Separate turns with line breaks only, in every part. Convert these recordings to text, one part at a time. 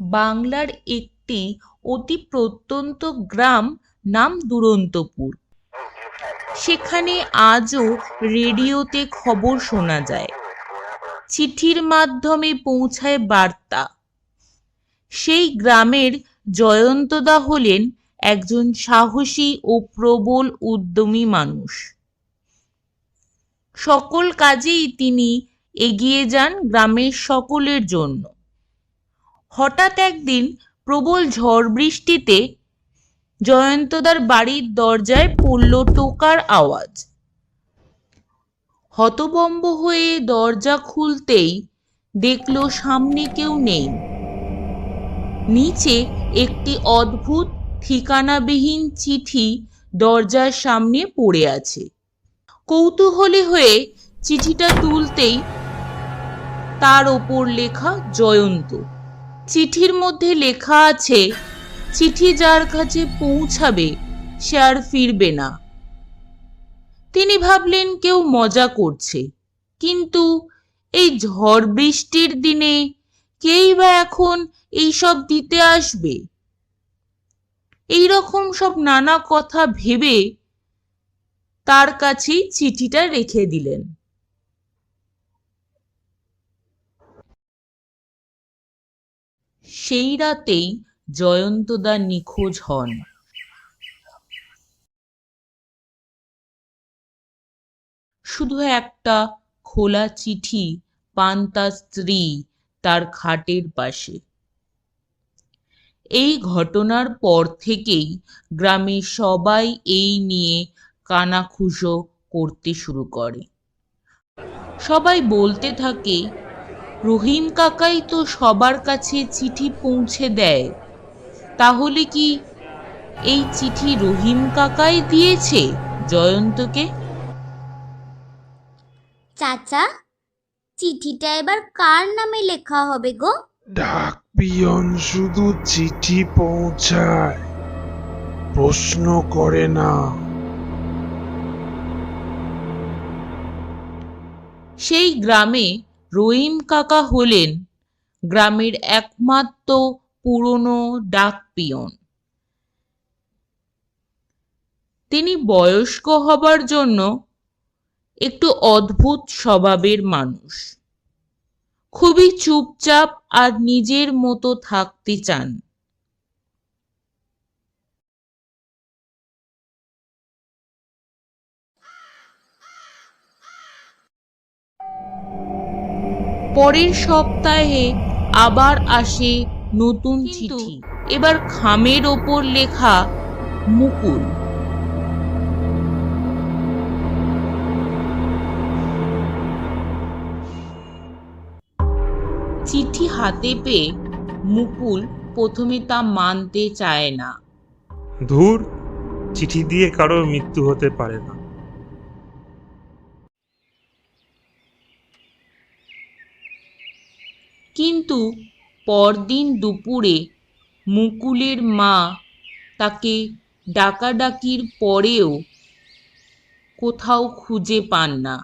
বাংলার একটি অতি প্রত্যন্ত গ্রাম নাম দুরন্তপুর। সেখানে আজও রেডিওতে খবর শোনা যায়। চিঠির মাধ্যমে পৌঁছায় বার্তা। সেই গ্রামের জয়ন্তদা হলেন একজন সাহসী ও প্রবল উদ্যমী মানুষ। সকল কাজেই তিনি এগিয়ে যান গ্রামের সকলের জন্য। হঠাৎ একদিন প্রবল ঝড় বৃষ্টিতে জয়ন্তদার বাড়ির দরজায় পড়ল টোকার আওয়াজ। হতবম্ব হয়ে দরজা খুলতেই দেখল সামনে কেউ নেই। নিচে একটি অদ্ভুত ঠিকানাবিহীন চিঠি দরজার সামনে পড়ে আছে। কৌতূহলী হয়ে চিঠিটা তুলতেই তার ওপর লেখা জয়ন্ত। চিঠির মধ্যে লেখা আছে, চিঠি যার কাছে পৌঁছাবে, সে আর ফিরবে না। তিনি ভাবলেন, কেউ মজা করছে। কিন্তু এই ঝড় বৃষ্টির দিনে কেই বা এখন এইসব দিতে আসবে? এই রকম সব নানা কথা ভেবে তার কাছেই চিঠিটা রেখে দিলেন। সেই রাতেই জয়ন্তদা নিখোঁজ হন। শুধু একটা খোলা চিঠি পান তার স্ত্রী তার খাটের পাশে। এই ঘটনার পর থেকেই গ্রামে সবাই এই নিয়ে কানাখুশো করতে শুরু করে। সবাই বলতে থাকে রহিম কাকাই তো সবার কাছে চিঠি পৌঁছে দেয়। তাহলে কি এই চিঠি রহিম কাকাই দিয়েছে জয়ন্তকে?
চাচা চিঠিটা এবার কার নামে লেখা হবে গো?
ডাক পিয়ন শুধু চিঠি পৌঁছায় প্রশ্ন করে না।
সেই গ্রামে রহিম কাকা হলেন গ্রামের একমাত্র পুরনো ডাক পিয়ন তিনি বয়স্ক হবার জন্য একটু অদ্ভুত স্বভাবের মানুষ। খুবই চুপচাপ আর নিজের মতো থাকতে চান। পরের সপ্তাহে আবার আসে নতুন চিঠি। এবার খামের ওপর লেখা মুকুল। চিঠি হাতে পেয়ে মুকুল প্রথমে তা মানতে চায় না।
ধুর চিঠি দিয়ে কারোর মৃত্যু হতে পারে না।
কিন্তু পরদিন দুপুরে মুকুলের মা তাকে ডাকাডাকির পরেও কোথাও খুঁজে পান না।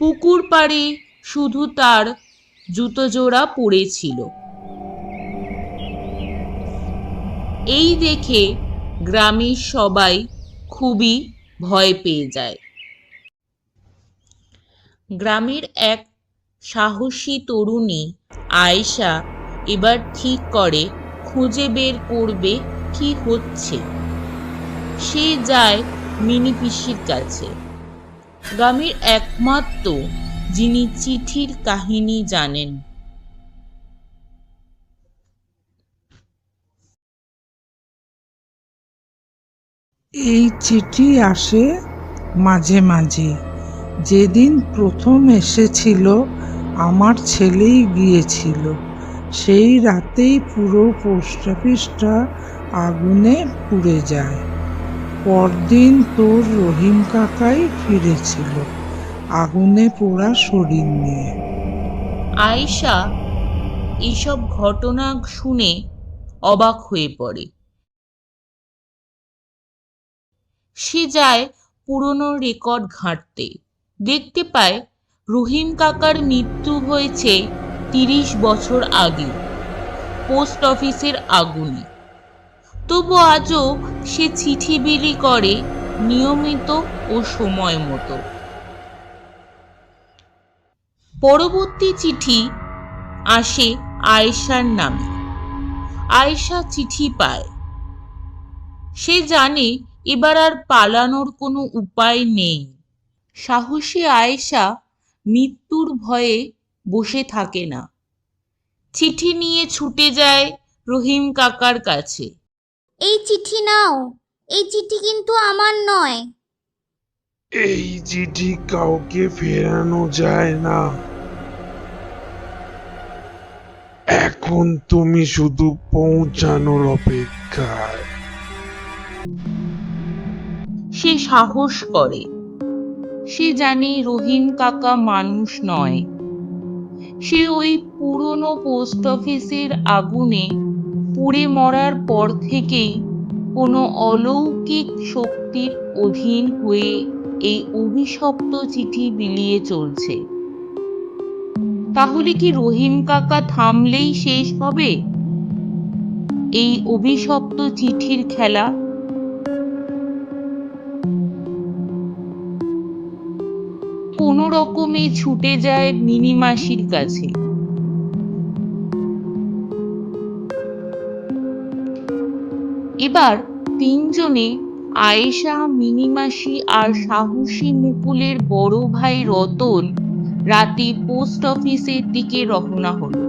পুকুর পাড়ে শুধু তার জুতো জোড়া পড়েছিল এই দেখে গ্রামের সবাই খুবই ভয় পেয়ে যায়। গ্রামের এক সাহসী তরুণী আয়েশা এবার ঠিক করে খুঁজে বের করবে কি হচ্ছে। সে যায় মিনি পিসির কাছে। গ্রামের একমাত্র যিনি চিঠির কাহিনী জানেন।
এই চিঠি আসে মাঝে মাঝে। যেদিন প্রথম এসেছিল, আমার ছেলেই গিয়েছিল। সেই রাতেই পুরো পোস্ট অফিসটা আগুনে পুড়ে যায়। পরদিন তোর রহিম কাকাই ফিরেছিল। আগুনে পোড়া শরীর নিয়ে।
আয়েশা এইসব ঘটনা শুনে অবাক হয়ে পড়ে। সে যায় পুরনো রেকর্ড ঘাঁটতে। দেখতে পায় রহিম কাকার মৃত্যু হয়েছে তিরিশ বছর আগে, পোস্ট অফিসের আগুনে। তবু আজও সে চিঠি বিলি করে নিয়মিত ও সময় মতো। পরবর্তী চিঠি আসে আয়েশার নামে। আয়েশা চিঠি পায়। সে জানে এবার আর পালানোর কোনো উপায় নেই। সাহসী আয়েশা মৃত্যুর ভয়ে বসে থাকে না। চিঠি নিয়ে ছুটে যায় রহিম কাকার কাছে।
এই চিঠি নাও। এই চিঠি কিন্তু আমার নয়।
এই চিঠি কাউকে ফেরানো যায় না। এখন তুমি শুধু পৌঁছানোর অপেক্ষায়।
সে সাহস করে। সে জানে রহিম কাকা মানুষ নয়। সে ওই পুরনো পোস্ট অফিসের আগুনে পুড়ে মরার পর থেকেই কোনো অলৌকিক শক্তির অধীন হয়ে এই অভিশপ্ত চিঠি বিলিয়ে চলছে। তাহলে কি রহিম কাকা থামলেই শেষ হবে? এই অভিশপ্ত চিঠির খেলা। কোনো রকমে ছুটে যায় মিনি মাসির কাছে। এবার তিনজনে আয়েশা মিনিমাসি আর সাহসী মুকুলের বড় ভাই রতন রাতে পোস্ট অফিসের দিকে রওনা হলো।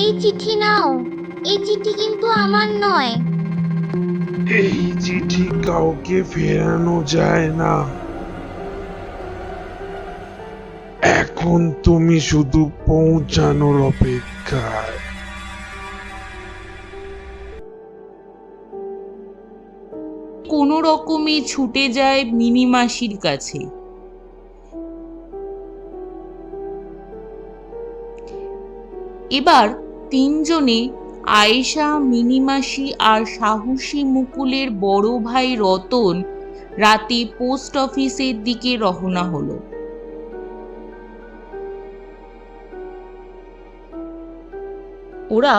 এই চিঠি নাও। এই চিঠি কিন্তু আমার নয়।
এই চিঠি কাউকে ফেরানো যায় না। এখন তুমি শুধু পৌঁছানোর অপেক্ষায়।
রকমে ছুটে যায় মিনি মাসির কাছে। এবার তিনজনে আয়েশা মিনিমাসি আর সাহসী মুকুলের বড় ভাই রতন রাতে পোস্ট অফিসের দিকে রওনা হলো। ওরা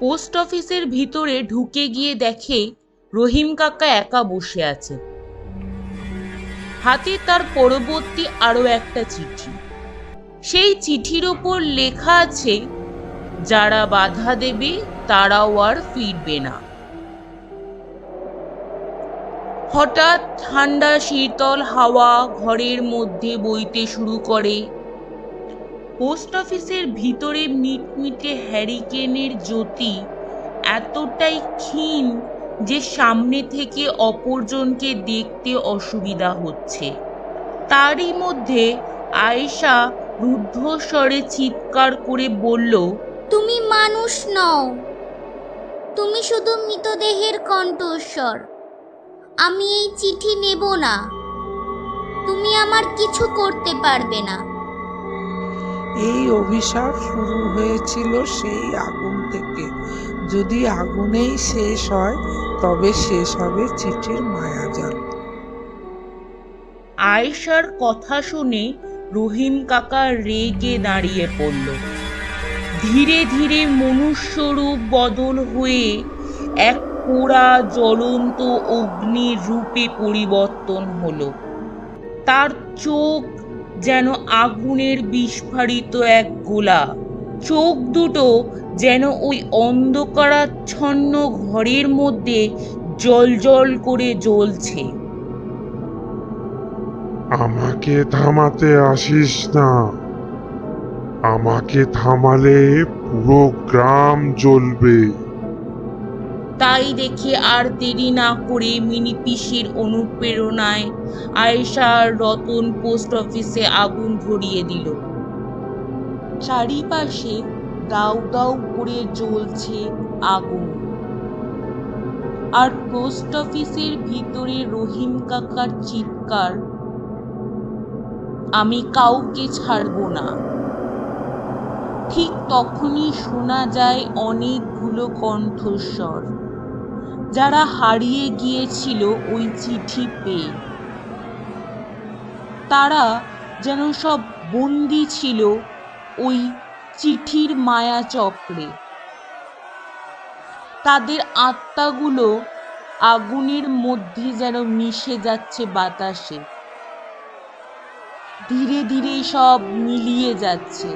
পোস্ট অফিসের ভিতরে ঢুকে গিয়ে দেখে রহিম কাকা একা বসে আছে। হাতে তার পরবর্তী আরও একটা চিঠি। সেই চিঠির ওপর লেখা আছে, যারা বাধা দেবে তারাও আর ফিরবে না। হঠাৎ ঠান্ডা শীতল হাওয়া ঘরের মধ্যে বইতে শুরু করে। পোস্ট অফিসের ভিতরে মিটমিটে হ্যারিকেনের জ্যোতি এতটাই ক্ষীণ যে সামনে থেকে অপরজনকে দেখতে অসুবিধা হচ্ছে। তারই মধ্যে আয়েশা রুদ্ধস্বরে চিৎকার করে বলল
তুমি মানুষ নও। তুমি শুধু মৃতদেহের কণ্ঠস্বর। আমি এই চিঠি নেব না। তুমি আমার কিছু করতে পারবে না।
এই অভিশাপ শুরু হয়েছিল সেই আগুন থেকে। যদি আগুনেই শেষ হয়, তবে শেষ হবে চিঠির মায়াজাল।
আয়েশার কথা শুনে রহিম কাকা রেগে দাঁড়িয়ে পড়ল। ধীরে ধীরে মনুষ্যরূপ বদল হয়ে এক পোড়া জ্বলন্ত অগ্নির রূপে পরিবর্তন হলো। তার চোখ যেন আগুনের বিস্ফারিত এক গোলা। চোখ দুটো যেন ওই অন্ধকারাচ্ছন্ন ঘরের মধ্যে জল জল করে জ্বলছে।
আমাকে থামাতে আসিস না। আমাকে থামালে পুরো গ্রাম জ্বলবে।
তাই দেখে আর দেরি না করে মিনি পিসির অনুপ্রেরণায় আয়েশা রতন পোস্ট অফিসে আগুন ধরিয়ে দিল। চারিপাশে দাউ দাউ করে জ্বলছে আগুন। আর পোস্ট অফিসের ভিতরে রহিম কাকার চিৎকার, আমি কাউকে ছাড়ব না। ঠিক তখনই শোনা যায় অনেকগুলো কণ্ঠস্বর, যারা হারিয়ে গিয়েছিল ওই চিঠি পেয়ে। তারা যেন সব বন্দি ছিল ওই চিঠির মায়া চক্রে। তাদের আত্মাগুলো আগুনের মধ্যে যেন মিশে যাচ্ছে বাতাসে। ধীরে ধীরে সব মিলিয়ে যাচ্ছে।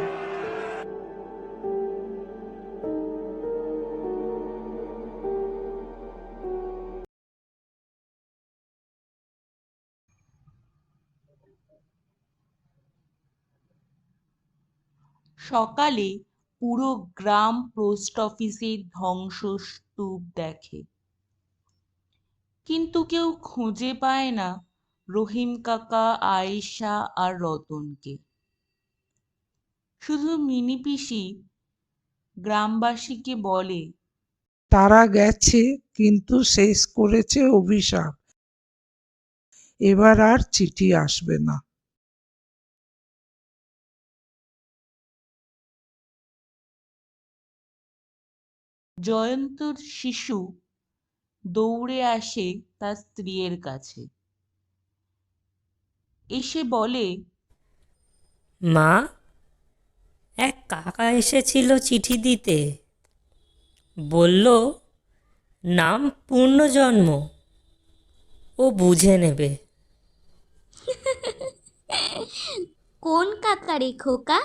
সকালে পুরো গ্রাম পোস্ট অফিসের ধ্বংসস্তূপ দেখে। কিন্তু কেউ খুঁজে পায় না রহিম কাকা, আয়েশা আর রতনকে। শুধু মিনি পিসি গ্রামবাসীকে বলে,
তারা গেছে কিন্তু শেষ করেছে অভিশাপ। এবার আর চিঠি আসবে না।
জয়ন্তর শিশু দৌড়ে আসে তার স্ত্রীর কাছে। এসে বলে
মা এক কাকা এসেছিল চিঠি দিতে। বলল নাম পূর্ণজন্ম। ও বুঝে নেবে।
কোন কাকা রে খোকা?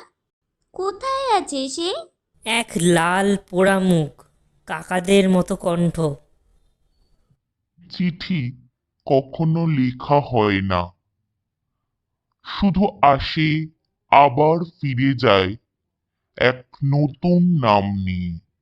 কোথায় আছে সে?
এক লাল পোড়া মুখ কাকাদের মতো কণ্ঠ।
চিঠি কখনো লেখা হয় না। শুধু আসে, আবার ফিরে যায়, এক নতুন নাম নিয়ে।